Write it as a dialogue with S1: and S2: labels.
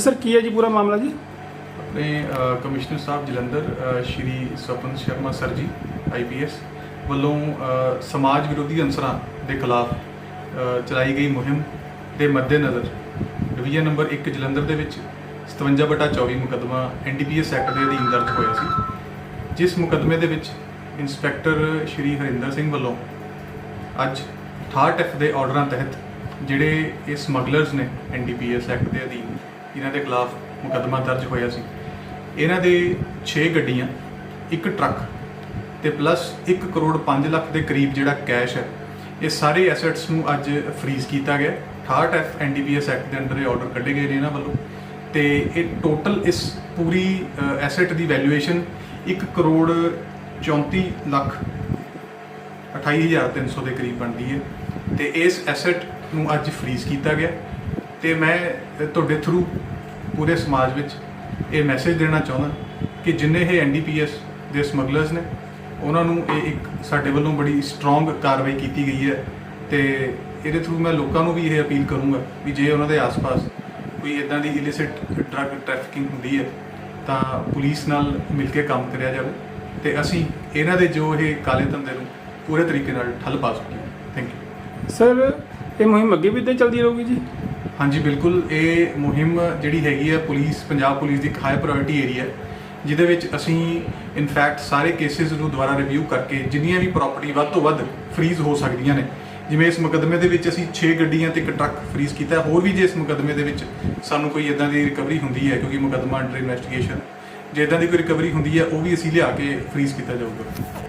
S1: Sir, ਕੀ ਹੈ ਜੀ ਪੂਰਾ ਮਾਮਲਾ ਜੀ?
S2: ਆਪਣੇ ਕਮਿਸ਼ਨਰ ਸਾਹਿਬ ਜਲੰਧਰ ਸ਼੍ਰੀ ਸਵਪਨ ਸ਼ਰਮਾ ਸਰ ਜੀ ਆਈਪੀਐਸ ਵੱਲੋਂ ਸਮਾਜ ਵਿਰੋਧੀ ਅੰਸਰਾਂ ਦੇ ਖਿਲਾਫ ਚਲਾਈ ਗਈ ਮੁਹਿੰਮ ਦੇ ਮੱਦੇਨਜ਼ਰ ਡਿਵੀਜ਼ਨ ਨੰਬਰ 1 ਜਲੰਧਰ ਦੇ ਵਿੱਚ 57 ਬਟਾ 24 ਮੁਕੱਦਮਾ ਐਨਡੀਪੀਐਸ ਐਕਟ ਦੇ ਅਧੀਨ ਦਰਜ ਹੋਇਆ ਸੀ, ਜਿਸ ਮੁਕੱਦਮੇ ਦੇ ਵਿੱਚ ਇੰਸਪੈਕਟਰ ਸ਼੍ਰੀ ਹਰਿੰਦਰ ਸਿੰਘ ਵੱਲੋਂ ਅੱਜ 68 ਐਫ ਦੇ ਆਰਡਰਾਂ ਤਹਿਤ ਜਿਹੜੇ ਇਹ ਸਮਗਲਰਸ ਨੇ ਐਨਡੀਪੀਐਸ ਐਕਟ ਦੇ ਅਧੀਨ ਇਹਨਾਂ ਦੇ ਖਿਲਾਫ ਮੁਕੱਦਮਾ ਦਰਜ ਹੋਇਆ ਸੀ। ਇਹਨਾਂ ਦੇ 6 ਗੱਡੀਆਂ, ਇੱਕ ਟਰੱਕ ਤੇ ਪਲੱਸ 1 ਕਰੋੜ 5 ਲੱਖ ਦੇ ਕਰੀਬ ਜਿਹੜਾ ਕੈਸ਼ ਹੈ, ਇਹ ਸਾਰੇ ਐਸੈਟਸ ਨੂੰ ਅੱਜ ਫ੍ਰੀਜ਼ ਕੀਤਾ ਗਿਆ। 68 ਐਫ ਐਨਡੀਪੀਐਸ ਐਕਟ ਦੇ ਅੰਡਰ ਇਹ ਆਰਡਰ ਕੱਢੇ ਗਏ ਨੇ ਇਹਨਾਂ ਵੱਲੋਂ। ਤੇ ਇਹ ਟੋਟਲ ਇਸ ਪੂਰੀ ਐਸੈਟ ਦੀ ਵੈਲਿਊਏਸ਼ਨ 1 ਕਰੋੜ 34 ਲੱਖ 28300 ਦੇ ਕਰੀਬ ਬਣਦੀ ਹੈ। ਤੇ ਇਸ ਐਸੈਟ ਨੂੰ ਅੱਜ ਫ੍ਰੀਜ਼ ਕੀਤਾ ਗਿਆ। ਤੇ ਮੈਂ ਤੁਹਾਡੇ ਥਰੂ ਪੂਰੇ ਸਮਾਜ ਵਿੱਚ ਇਹ ਮੈਸੇਜ ਦੇਣਾ ਚਾਹੁੰਦਾ ਕਿ ਜਿੰਨੇ ਇਹ ਐਨਡੀਪੀਐਸ ਦੇ ਸਮਗਲਰਸ ਨੇ, ਉਹਨਾਂ ਨੂੰ ਇਹ ਇੱਕ ਸਾਡੇ ਵੱਲੋਂ ਬੜੀ ਸਟਰੋਂਗ ਕਾਰਵਾਈ ਕੀਤੀ ਗਈ ਹੈ ਤੇ ਇਹਦੇ ਥਰੂ ਮੈਂ ਲੋਕਾਂ ਨੂੰ ਵੀ ਇਹ ਅਪੀਲ ਕਰੂੰਗਾ ਵੀ ਜੇ ਉਹਨਾਂ ਦੇ ਆਸ-ਪਾਸ ਕੋਈ ਇਦਾਂ ਦੀ ਇਲਿਸਿਟ ਡਰੱਗ ਟ੍ਰੈਫਿਕਿੰਗ ਹੁੰਦੀ ਹੈ, ਤਾਂ ਪੁਲਿਸ ਨਾਲ ਮਿਲ ਕੇ ਕੰਮ ਕਰਿਆ ਜਾਵੇ ਤੇ ਅਸੀਂ ਇਹਨਾਂ ਦੇ ਜੋ ਇਹ ਕਾਲੇ ਧੰਦੇ ਨੂੰ ਪੂਰੇ ਤਰੀਕੇ ਨਾਲ ਠੱਲ ਪਾ ਸਕੀਏ। ਥੈਂਕ ਯੂ
S1: ਸਰ ਇਹ ਮੁਹਿੰਮ ਅੱਗੇ ਵੀ ਇੱਦਾਂ ਹੀ ਚੱਲਦੀ ਰਹੂਗੀ ਜੀ?
S2: ਹਾਂਜੀ, ਬਿਲਕੁਲ। ਇਹ ਮੁਹਿੰਮ ਜਿਹੜੀ ਹੈਗੀ ਹੈ, ਪੁਲਿਸ, ਪੰਜਾਬ ਪੁਲਿਸ ਦੀ ਇੱਕ ਹਾਈ ਪ੍ਰਾਇੋਰਟੀ ਏਰੀਆ ਹੈ, ਜਿਹਦੇ ਵਿੱਚ ਅਸੀਂ ਇਨਫੈਕਟ ਸਾਰੇ ਕੇਸਿਸ ਨੂੰ ਦੁਬਾਰਾ ਰਿਵਿਊ ਕਰਕੇ ਜਿੰਨੀਆਂ ਵੀ ਪ੍ਰਾਪਰਟੀ ਵੱਧ ਤੋਂ ਵੱਧ ਫ੍ਰੀਜ਼ ਹੋ ਸਕਦੀਆਂ ਨੇ। ਜਿਵੇਂ ਇਸ ਮੁਕੱਦਮੇ ਦੇ ਵਿੱਚ ਅਸੀਂ 6 ਗੱਡੀਆਂ ਤੇ ਇੱਕ ਟਰੱਕ ਫ੍ਰੀਜ਼ ਕੀਤਾ ਹੋਰ ਵੀ ਜੇ ਇਸ ਮੁਕੱਦਮੇ ਦੇ ਵਿੱਚ ਸਾਨੂੰ ਕੋਈ ਇਦਾਂ ਦੀ ਰਿਕਵਰੀ ਹੁੰਦੀ ਹੈ, ਕਿਉਂਕਿ ਮੁਕੱਦਮਾ ਅੰਡਰ ਇਨਵੈਸਟੀਗੇਸ਼ਨ ਜੇ ਇਦਾਂ ਦੀ ਕੋਈ ਰਿਕਵਰੀ ਹੁੰਦੀ ਹੈ, ਉਹ ਵੀ ਅਸੀਂ ਲਿਆ ਕੇ ਫ੍ਰੀਜ਼ ਕੀਤਾ ਜਾਊਗਾ।